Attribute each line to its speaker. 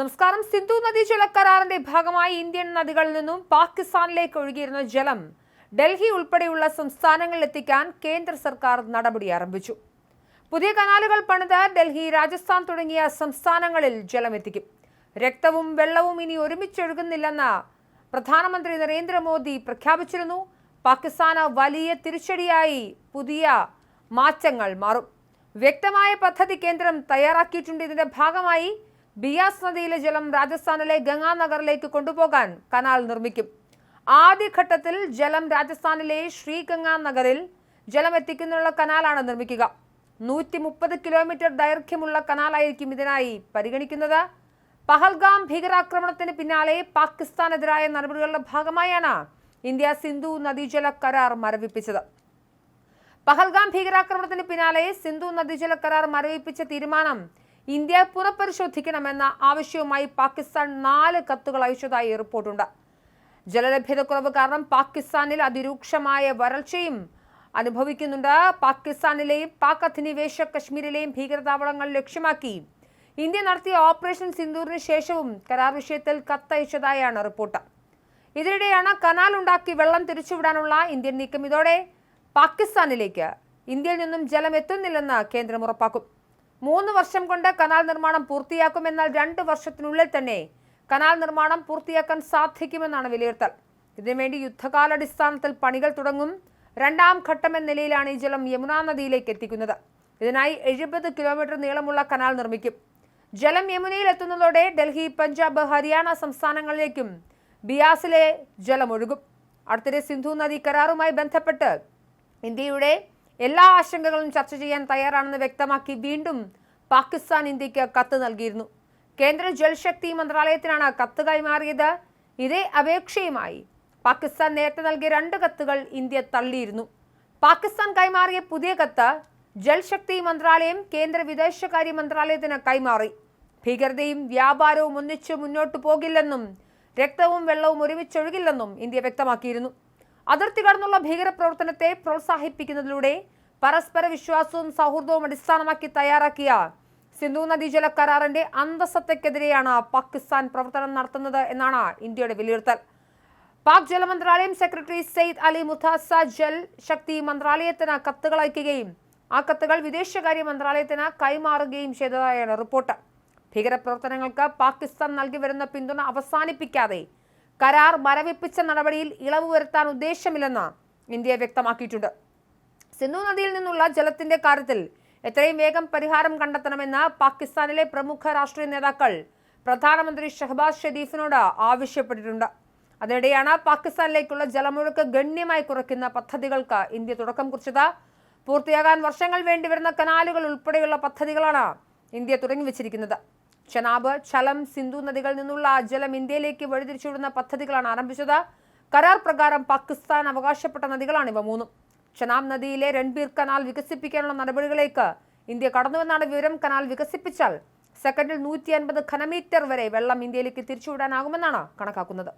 Speaker 1: നമസ്കാരം. സിന്ധു നദീ ജലക്കരാറിന്റെ ഭാഗമായി ഇന്ത്യൻ നദികളിൽ നിന്നും പാകിസ്ഥാനിലേക്ക് ഒഴുകിയിരുന്ന ജലം ഡൽഹി ഉൾപ്പെടെയുള്ള സംസ്ഥാനങ്ങളിൽ എത്തിക്കാൻ കേന്ദ്ര സർക്കാർ നടപടി ആരംഭിച്ചു. പുതിയ കനാലുകൾ പണിത് ഡൽഹി രാജസ്ഥാൻ തുടങ്ങിയ സംസ്ഥാനങ്ങളിൽ ജലം എത്തിക്കും. രക്തവും വെള്ളവും ഇനി ഒരുമിച്ചൊഴുകുന്നില്ലെന്ന് പ്രധാനമന്ത്രി നരേന്ദ്രമോദി പ്രഖ്യാപിച്ചിരുന്നു. പാകിസ്ഥാന് വലിയ തിരിച്ചടിയായി പുതിയ മാറ്റങ്ങൾ മാറും. വ്യക്തമായ പദ്ധതി കേന്ദ്രം തയ്യാറാക്കിയിട്ടുണ്ട്. ഇതിന്റെ ഭാഗമായി ബിയാസ് നദിയിലെ ജലം രാജസ്ഥാനിലെ ഗംഗാനഗറിലേക്ക് കൊണ്ടുപോകാൻ കനാൽ നിർമ്മിക്കും. ആദ്യഘട്ടത്തിൽ ജലം രാജസ്ഥാനിലെ ശ്രീഗംഗാനഗറിൽ ജലം എത്തിക്കുന്നതിനുള്ള കനാലാണ് നിർമ്മിക്കുക. നൂറ്റി മുപ്പത് കിലോമീറ്റർ ദൈർഘ്യമുള്ള കനാലായിരിക്കും ഇതിനായി പരിഗണിക്കുന്നത്. പഹൽഗാം ഭീകരാക്രമണത്തിന് പിന്നാലെ പാകിസ്ഥാനെതിരായ നടപടികളുടെ ഭാഗമായാണ് ഇന്ത്യ സിന്ധു നദീജല കരാർ മരവിപ്പിച്ചത്. പഹൽഗാം ഭീകരാക്രമണത്തിന് പിന്നാലെ സിന്ധു നദീജല കരാർ മരവിപ്പിച്ച തീരുമാനം ഇന്ത്യ പുനഃപരിശോധിക്കണമെന്ന ആവശ്യവുമായി പാകിസ്ഥാൻ നാല് കത്തുകൾ അയച്ചതായി റിപ്പോർട്ടുണ്ട്. ജലലഭ്യതക്കുറവ് കാരണം പാകിസ്ഥാനിൽ അതിരൂക്ഷമായ വരൾച്ചയും അനുഭവിക്കുന്നുണ്ട്. പാകിസ്ഥാനിലെയും പാക് അധിനിവേശ കശ്മീരിലെയും ഭീകരതാവളങ്ങൾ ലക്ഷ്യമാക്കി ഇന്ത്യ നടത്തിയ ഓപ്പറേഷൻ സിന്ദൂറിന് ശേഷവും കരാർ വിഷയത്തിൽ കത്തയച്ചതായാണ് റിപ്പോർട്ട്. ഇതിനിടെയാണ് കനാൽ ഉണ്ടാക്കി വെള്ളം തിരിച്ചുവിടാനുള്ള ഇന്ത്യൻ നീക്കം. ഇതോടെ പാകിസ്ഥാനിലേക്ക് ഇന്ത്യയിൽ നിന്നും ജലം എത്തുന്നില്ലെന്ന് കേന്ദ്രം ഉറപ്പാക്കും. മൂന്ന് വർഷം കൊണ്ട് കനാൽ നിർമ്മാണം പൂർത്തിയാക്കുമെന്നാൽ രണ്ട് വർഷത്തിനുള്ളിൽ തന്നെ കനാൽ നിർമ്മാണം പൂർത്തിയാക്കാൻ സാധിക്കുമെന്നാണ് വിലയിരുത്തൽ. ഇതിനുവേണ്ടി യുദ്ധകാലാടിസ്ഥാനത്തിൽ പണികൾ തുടങ്ങും രണ്ടാം ഘട്ടം എന്ന നിലയിലാണ് ഈ ജലം യമുനാ നദിയിലേക്ക് എത്തിക്കുന്നത്. ഇതിനായി എഴുപത് കിലോമീറ്റർ നീളമുള്ള കനാൽ നിർമ്മിക്കും. ജലം യമുനയിൽ എത്തുന്നതോടെ ഡൽഹി പഞ്ചാബ് ഹരിയാന സംസ്ഥാനങ്ങളിലേക്കും ബിയാസിലെ ജലമൊഴുകും. അടുത്തിടെ സിന്ധു നദി കരാറുമായി ബന്ധപ്പെട്ട് ഇന്ത്യയുടെ എല്ലാ ആശങ്കകളും ചർച്ച ചെയ്യാൻ തയ്യാറാണെന്ന് വ്യക്തമാക്കി വീണ്ടും പാകിസ്ഥാൻ ഇന്ത്യയ്ക്ക് കത്ത് നൽകിയിരുന്നു. കേന്ദ്ര ജൽശക്തി മന്ത്രാലയത്തിനാണ് കത്ത് കൈമാറിയത്. ഇതേ അപേക്ഷയുമായി പാകിസ്ഥാൻ നേരത്തെ നൽകിയ രണ്ട് കത്തുകൾ ഇന്ത്യ തള്ളിയിരുന്നു. പാകിസ്ഥാൻ കൈമാറിയ പുതിയ കത്ത് ജൽശക്തി മന്ത്രാലയം കേന്ദ്ര വിദേശകാര്യ മന്ത്രാലയത്തിന് കൈമാറി. ഭീകരതയും വ്യാപാരവും ഒന്നിച്ച് മുന്നോട്ടു പോകില്ലെന്നും രക്തവും വെള്ളവും ഒരുമിച്ചൊഴുകില്ലെന്നും ഇന്ത്യ വ്യക്തമാക്കിയിരുന്നു. അതിർത്തി കടന്നുള്ള ഭീകരപ്രവർത്തനത്തെ പ്രോത്സാഹിപ്പിക്കുന്നതിലൂടെ പരസ്പര വിശ്വാസവും സൗഹൃദവും അടിസ്ഥാനമാക്കി തയ്യാറാക്കിയ സിന്ധു നദീജല കരാറിന്റെ അന്തസത്തയ്ക്കെതിരെയാണ് പാകിസ്ഥാൻ പ്രവർത്തനം നടത്തുന്നത് എന്നാണ് ഇന്ത്യയുടെ വിലയിരുത്തൽ. പാക് ജലമന്ത്രാലയം സെക്രട്ടറി സെയ്ദ് അലി മുഥാസ ജൽ ശക്തി മന്ത്രാലയത്തിന് കത്തുകൾ അയക്കുകയും ആ കത്തുകൾ വിദേശകാര്യ മന്ത്രാലയത്തിന് കൈമാറുകയും ചെയ്തതായാണ് റിപ്പോർട്ട്. ഭീകരപ്രവർത്തനങ്ങൾക്ക് പാകിസ്ഥാൻ നൽകി വരുന്ന പിന്തുണ അവസാനിപ്പിക്കാതെ കരാർ മരവിപ്പിച്ച നടപടിയിൽ ഇളവ് വരുത്താൻ ഉദ്ദേശമില്ലെന്ന് ഇന്ത്യ വ്യക്തമാക്കിയിട്ടുണ്ട്. സിന്ധു നദിയിൽ നിന്നുള്ള ജലത്തിന്റെ കാര്യത്തിൽ എത്രയും വേഗം പരിഹാരം കണ്ടെത്തണമെന്ന് പാകിസ്ഥാനിലെ പ്രമുഖ രാഷ്ട്രീയ നേതാക്കൾ പ്രധാനമന്ത്രി ഷഹബാസ് ഷെരീഫിനോട് ആവശ്യപ്പെട്ടിട്ടുണ്ട്. അതിനിടെയാണ് പാകിസ്ഥാനിലേക്കുള്ള ജലമൊഴുക്ക് ഗണ്യമായി കുറയ്ക്കുന്ന പദ്ധതികൾക്ക് ഇന്ത്യ തുടക്കം കുറിച്ചത്. പൂർത്തിയാകാൻ വർഷങ്ങൾ വേണ്ടിവരുന്ന കനാലുകൾ ഉൾപ്പെടെയുള്ള പദ്ധതികളാണ് ഇന്ത്യ തുടങ്ങി വെച്ചിരിക്കുന്നത് ചെനാബ് ചലം സിന്ധു നദികളിൽ നിന്നുള്ള ജലം ഇന്ത്യയിലേക്ക് വഴിതിരിച്ചുവിടുന്ന പദ്ധതികളാണ് ആരംഭിച്ചത്. കരാർ പ്രകാരം പാകിസ്ഥാൻ അവകാശപ്പെട്ട നദികളാണ് ഇവ മൂന്നും. ചെനാബ് നദിയിലെ രൺബീർ കനാൽ വികസിപ്പിക്കാനുള്ള നടപടികളിലേക്ക് ഇന്ത്യ കടന്നുവെന്നാണ് വിവരം. കനാൽ വികസിപ്പിച്ചാൽ സെക്കൻഡിൽ നൂറ്റി അൻപത് ഘനമീറ്റർ വരെ വെള്ളം ഇന്ത്യയിലേക്ക് തിരിച്ചുവിടാനാകുമെന്നാണ് കണക്കാക്കുന്നത്.